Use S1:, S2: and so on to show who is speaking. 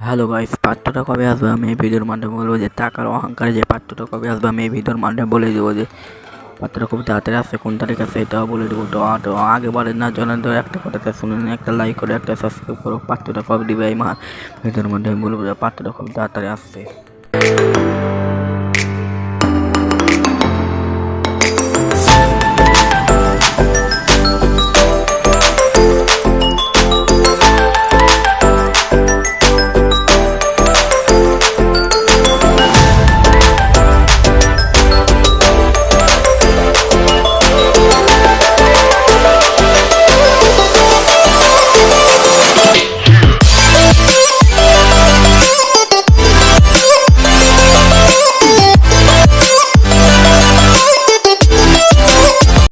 S1: Hello guys পাত্রটা কবে আসবে? আমি এই ভিডিওর মাধ্যমে বলব যে টাকার অহংকারে যে পাত্রটা কবে আসবে, আমি এই ভিডিওর মাধ্যমে বলে দেবো যে পাত্রটা খুব তাড়াতাড়ি আসছে কোন তারিখে আছে এটাও বলে দেবো। তো আ- তো আগে না জানেন তো একটা কথাটা শুনে একটা লাইক করে, একটা সাবস্ক্রাইব করো পাত্রটা কবে দিবে এই মা ভিডিওর মাধ্যমে বলব যে পাত্রটা খুব তাড়াতাড়ি আসছে